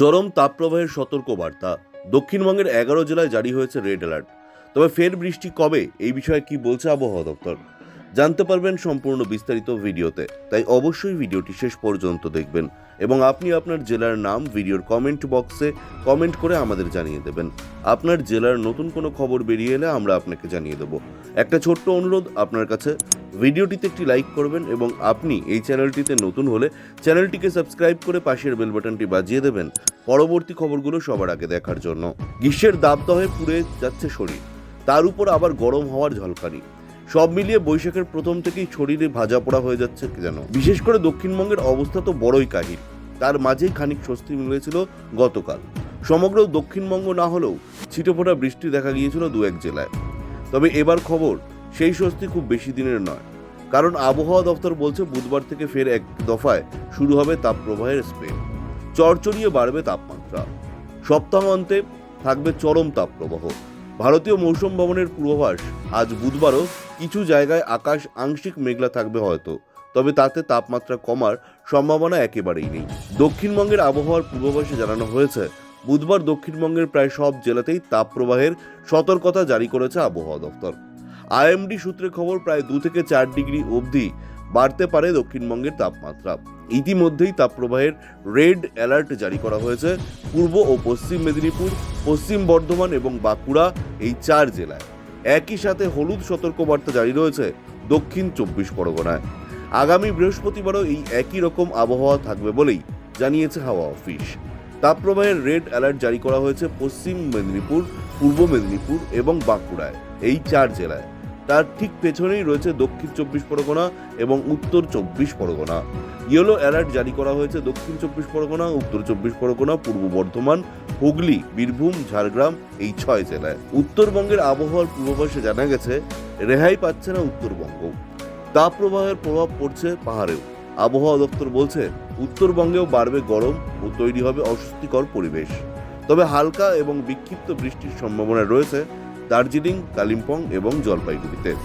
চরম তাপপ্রবাহের সতর্ক বার্তা দক্ষিণবঙ্গের এগারো জেলায় জারি হয়েছে রেড অ্যালার্ট। তবে ফের বৃষ্টি কবে? এই বিষয়ে কি বলছে আবহাওয়া দপ্তর? জানতে পারবেন সম্পূর্ণ বিস্তারিত ভিডিওতে। তাই অবশ্যই ভিডিওটি শেষ পর্যন্ত দেখবেন এবং আপনি আপনার জেলার নাম ভিডিওর কমেন্ট বক্সে কমেন্ট করে আমাদের জানিয়ে দেবেন। আপনার জেলার নতুন কোনো খবর বেরিয়ে এলে আমরা আপনাকে জানিয়ে দেব। একটা ছোট্ট অনুরোধ আপনার কাছে। ভিডিওটিতে একটি লাইক করবেন এবং আপনি এই চ্যানেলটিতে নতুন হলে চ্যানেলটিকে সাবস্ক্রাইব করে পাশের বেল বাটনটি বাজিয়ে দেবেন। পরবর্তী খবরগুলো সবার আগে দেখার জন্য। গ্রীষ্মের দাবদাহে পুড়ে যাচ্ছে শরীর। তার উপর আবার গরম হওয়ার ঝলকানি। সব মিলিয়ে বৈশাখের প্রথম থেকেই শরীরে ভাজা পোড়া হয়ে যাচ্ছে যেন। বিশেষ করে দক্ষিণবঙ্গের অবস্থা তো বড়ই কাহিল। তার মাঝেই খানিক স্বস্তি মিলেছিল গতকাল। সমগ্র দক্ষিণবঙ্গ না হলেও ছিটেফোঁটা বৃষ্টি দেখা গিয়েছিল দু এক জেলায়। তবে এবার খবর সেই স্বস্তি খুব বেশি দিনের নয়। কারণ আবহাওয়া দপ্তর বলছে বুধবার থেকে ফের এক দফায় শুরু হবে তাপপ্রবাহের স্পেন চড়চড়িয়ে বাড়বে তাপমাত্রা। সপ্তাহান্তে থাকবে চরম তাপপ্রবাহ। ভারতীয় মৌসুম ভবনের পূর্বাভাস, আজ বুধবারও কিছু জায়গায় আকাশ আংশিক মেঘলা থাকবে হয়তো। তবে তাতে তাপমাত্রা কমার সম্ভাবনা একেবারেই নেই। দক্ষিণবঙ্গের আবহাওয়ার পূর্বাভাসে জানানো হয়েছে, বুধবার দক্ষিণবঙ্গের প্রায় সব জেলাতেই তাপপ্রবাহের সতর্কতা জারি করেছে আবহাওয়া দপ্তর। আইএমডি সূত্রে খবর প্রায় দু থেকে চার ডিগ্রি অবধি বাড়তে পারে দক্ষিণবঙ্গের তাপমাত্রা। ইতিমধ্যেই তাপপ্রবাহের রেড অ্যালার্ট জারি করা হয়েছে পূর্ব ও পশ্চিম মেদিনীপুর, পশ্চিম বর্ধমান এবং বাঁকুড়া এই চার জেলায়। একই সাথে হলুদ সতর্কবার্তা জারি রয়েছে দক্ষিণ চব্বিশ পরগনায়। আগামী বৃহস্পতিবারও এই একই রকম আবহাওয়া থাকবে বলেই জানিয়েছে হাওয়া অফিস। তাপপ্রবাহের রেড অ্যালার্ট জারি করা হয়েছে পশ্চিম মেদিনীপুর, পূর্ব মেদিনীপুর এবং বাঁকুড়ায়, এই চার জেলায়। তার ঠিক পেছনেই রয়েছে দক্ষিণ চব্বিশ পরগনা এবং উত্তর চব্বিশ পরগনা। ইয়েলো অ্যালার্ট জারি করা হয়েছে দক্ষিণ চব্বিশ পরগনা, উত্তর চব্বিশ পরগনা, পূর্ব বর্ধমান, হুগলি, বীরভূম, ঝাড়গ্রাম এই ছয় জেলায়। উত্তরবঙ্গের আবহাওয়ার পূর্বাভাসে জানা গেছে, রেহাই পাচ্ছে না উত্তরবঙ্গ। তাপপ্রবাহের প্রভাব পড়ছে পাহাড়েও। আবহাওয়া দপ্তর বলছে, উত্তরবঙ্গেও বাড়বে গরম ও তৈরি হবে অস্বস্তিকর পরিবেশ। তবে হালকা এবং বিক্ষিপ্ত বৃষ্টির সম্ভাবনা রয়েছে দার্জিলিং কালিম্পং এবং জলপাইগুড়িতে।